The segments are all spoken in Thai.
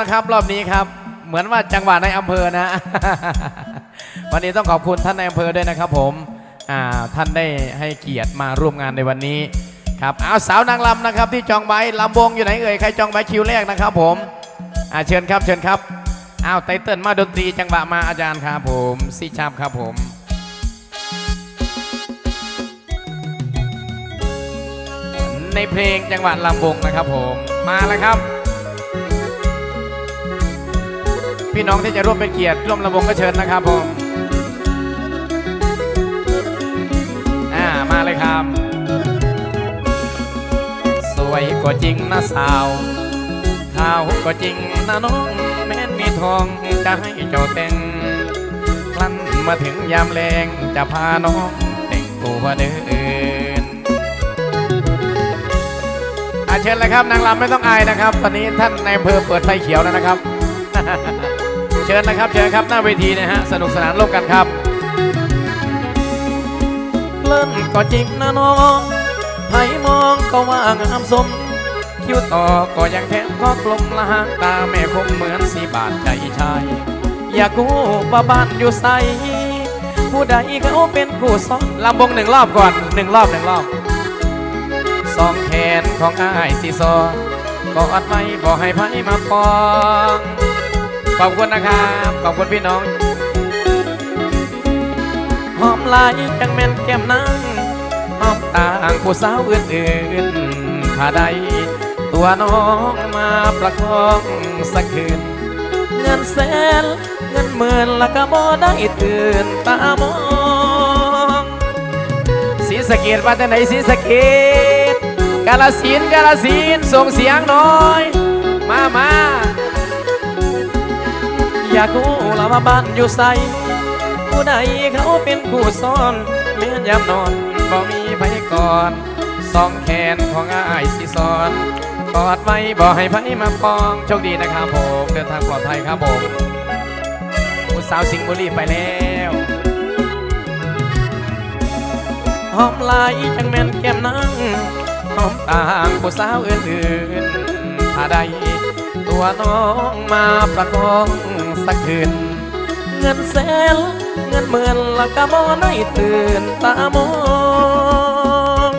นะครับ รอบนี้ครับ เหมือนว่าจังหวัดในอำเภอนะ วันนี้ต้องขอบคุณท่านในอำเภอด้วยนะครับ ผมอ่าท่านได้ให้เกียรติมาร่วมงานในวันนี้ครับเอาสาวนางลำนะครับ ที่จองใบลำวงอยู่ไหนเอ่ยใครจองใบคิวแรกนะครับ ผมอ่าเชิญครับเชิญครับเอาไตเติ้ลมาดนตรีจังหวะมาอาจารย์ครับผมซีชามครับผมในเพลงจังหวัดลำวงนะครับผมมาแล้วครับ พี่น้องที่จะร่วมเป็นเกียรติร่วมลำวงก็เชิญนะครับผมอ่ามาเลยครับ สวยก็จริงนะสาวขาวก็จริงนะน้องแม้นมีทองจะให้เจ้าแต่งครั้นมาถึงยามแรงจะพาน้องแต่งตัวเดินอาเชิญเลยครับนางรำไม่ต้องอายนะครับ ตอนนี้ท่านในอำเภอเปิดไฟเขียวแล้วนะครับ เชิญนะครับ เชิญครับหน้าเวทีนะฮะ สนุกสนานร่วมกันครับเล่นก็จริงนะน้องไผมองก็ว่างามสม คิ้วต่อก็ยังแทงก็กลมละหางตาแม่คงเหมือนสีบาทใจชายอยากกู้ว่าบ้านอยู่ใสผู้ใดเขาเป็นผู้ซ้อนลำวงหนึ่งรอบก่อนหนึ่งรอบหนึ่งรอบสองแขนของอ้ายสีซอ กอดไว้บอกให้ไผมาปอง ขอบคุณนะครับ ขอบคุณพี่น้อง หอมลายจังแม่นแก้มนางหอมต่างผู้สาวอื่นๆถ้าใดตัวน้องมาประคองสักคืน เงินแสนเงินหมื่นล้วก็บ่ได้ตื่นตามองสีสะเกดมาจากไหนสีสะเกดกาลสินกาลสินส่งเสียงน่อย มามา อยากรู้ละว่าบ้านอยู่ใสผู้ใดเขาเป็นผู้ซ่อนเมื่อยามนอนบ่มีไผก่อนสองแขนของอ้ายสิซ้อนกอดไว้บ่ให้ไผมาปองโชคดีนะครับผมเดินทางปลอดภัยครับผมผู้สาวสิงห์บุรีไปแล้วหอมลายจังแม่นแก้มนางหอมต่างผู้สาวอื่นๆถ้าใดตัวน้องมาประคอง สักคืน เงินแสนเงินหมื่นแล้วก็บ่ได้ตื่นตามอง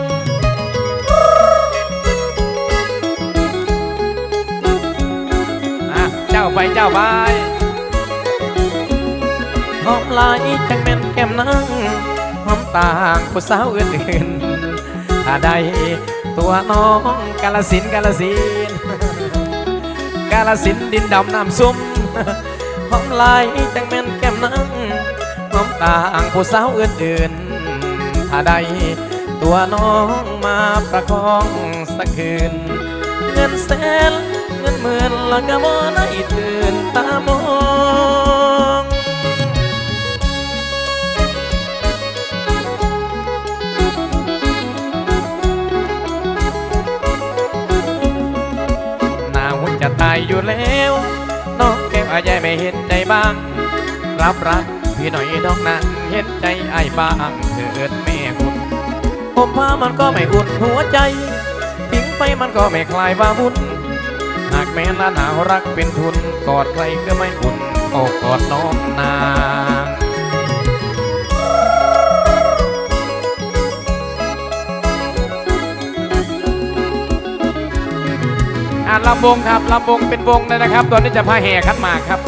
อะเจ้าไปเจ้าไปหอมลายจังแม่นแก้มนางหอมต่างผู้สาวอื่นๆถ้าใดตัวน้องกาลสินกาลสินกาลสินดินดำน้ำซุ่ม อมลายจังแม่นแก้มนางหอมต่างผู้สาวอื่นๆถ้าใดตัวน้องมาประคองสักคืน เงินแสนเงินหมื่นล้วก็บ่ได้ตื่นตามองหนาวจะตายอยู่แล้ว องแก้วอายไม่เห็นใจบ้าง รับรักพี่หน่อยน้องนันเห็นใจไอ้บ้างเถิดแม่คุณผมพามันก็ไม่อุ่นหัวใจทิ้งไปมันก็ไม่คลายว่าวุ่นหากแม้นหนาวรักเป็นทุนกอดใครก็ไม่อุ่นโอ้กอดน้องนางาลำวงครับลำวงเป็นวงเลยนะครับ ตอนนี้จะพาแห่ขันหมากครับ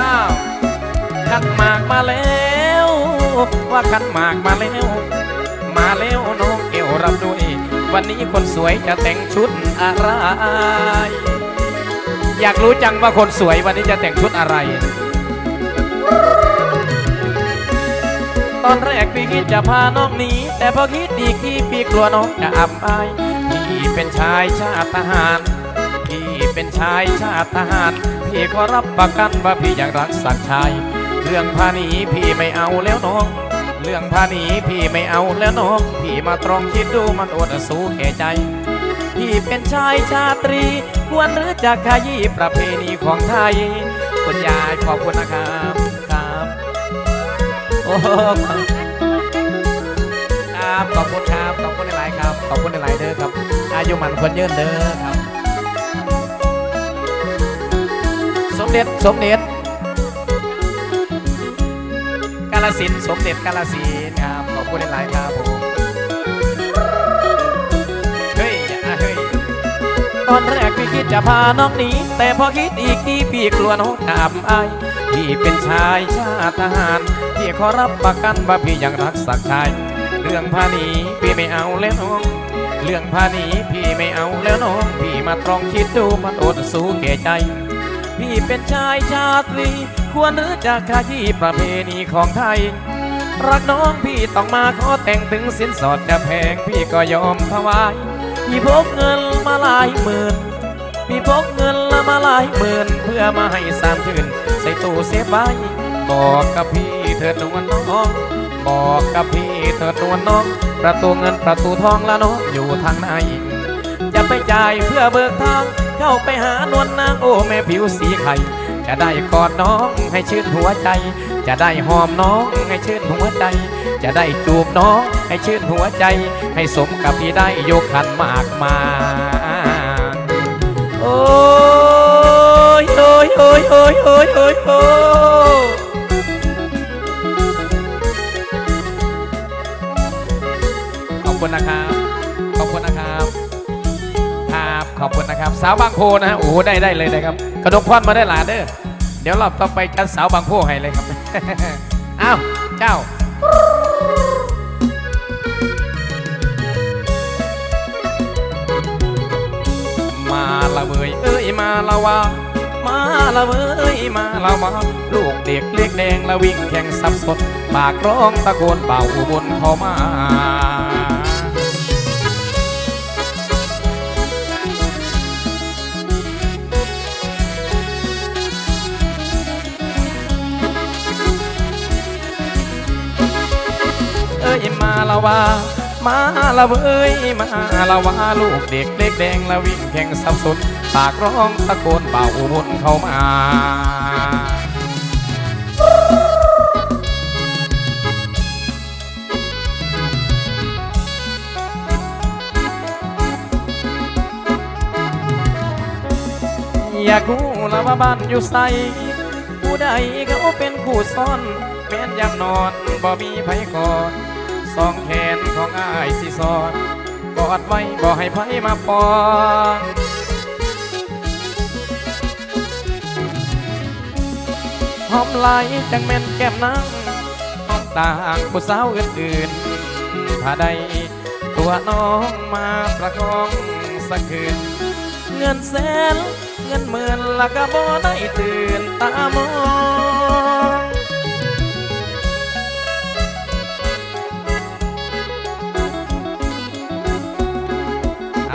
อ้าวขันหมากมาแล้ว ว่าขันหมากมาแล้ว มาแล้วน้องเอวรับด้วย วันนี้คนสวยจะแต่งชุดอะไร อยากรู้จังว่าคนสวยวันนี้จะแต่งชุดอะไร ตอนแรกพี่คิดจะพาน้องหนีแต่พอคิดดีขี้พี่กลัวน้องจะอับอายพี่เป็นชายชาติทหารพี่เป็นชายชาติทหารพี่ขอรับประกันว่าพี่ยากรักสักชาย เรื่องพาหนีพี่ไม่เอาแล้วน้องเรื่องพาหนีพี่ไม่เอาแล้วน้องพี่มาตรองคิดดูมันอดสู้แก่ใจ พี่เป็นชายชาตรี ควรหรือจะขยี้ประเพณีของไทยคุณยายขอบคุณนะครับ ครับขอบคุณครับขอบคุณหลายๆครับขอบคุณหลายๆเด้อครับ อายุมันคนยืนเด้อครับ สมเด็จสมเด็จกาลสินสมเด็จกาลสินครับขอบคุณหลายๆครับผมเฮ้ยอย่าเฮ้ยตอนแรกพี่คิดจะพาน้องหนีแต่พอคิดอีกทีพี่กลัวน้องอับอพี่เป็นชายชาติทหาร พี่ขอรับประกันว่าพี่ยังรักสักชาย เรื่องพานีพี่ไม่เอาแล้วน้อง เรื่องพานีพี่ไม่เอาแล้วน้อง พี่มาตรองคิดดูมันอดสู้แก่ใจ พี่เป็นชายชาตรีควรหรือจะขยี้ประเพณีของไทย รักน้องพี่ต้องมาขอแต่งถึงสินสอดจะแพงพี่ก็ยอมถวาย พี่พกเงินมาหลายหมื่นพี่พกเงินละมาหลายหมื่นเพื่อมาให้สามชื่นใส่ตู้เซฟไว้บอกกับพี่ เถิดนวลน้อง บอกกับพี่เถิดนวลน้อง ประตูเงินประตูทองละน้องอยู่ทางไหนจะไปจ่ายเพื่อเบิกทางเข้าไปหานวลนางโอ้แม่ผิวสีไข่จะได้กอดน้องให้ชื่นหัวใจ จะได้หอมน้องให้ชื่นหัวใจ จะได้จูบน้องให้ชื่นหัวใจ ให้สมกับที่ได้ยกขันมากมาย ขอบคุณนะครับ สาวบางโพนะฮะโอ้โหได้ได้เลยนะครับกระดกควันมาได้หลานเด้อเดี๋ยวเราต้องไปจัดสาวบางโพให้เลยครับอ้าวเจ้ามาละเวยเอ้ยมาละวามาละเวยมาละวาลูกเด็กเล็กแดงละวิ่งแข่งสับสนปากร้องตะโกนเป่าบลเข้ามา ละวามาละเว้ยมาละวาลูกเด็กเล็กแดงละวิ่งแข่งสับสนปากร้องตะโกนเป่าอุบลเข้ามาอยากรู้ละว่าบ้านอยู่ใสผู้ใดเขาเป็นคู่ซ้อนแม่นยามนอนบ่มีไผกอด สองแขนของอ้ายสิสอดกอดไว้บ่ให้ไผมาปอนหอมไหลจังแม่นแก้มนางหอมต่างผู้สาวอื่นๆถ้าใดตัวน้องมาประคองสักคืน เงินแสนเงินหมื่นละก็บ่ได้ตื่นตามอง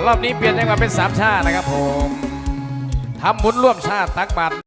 รอบนี้เปลี่ยนจังหวะเป็นสามชาตินะครับผมทำบุญร่วมชาติตักบาตร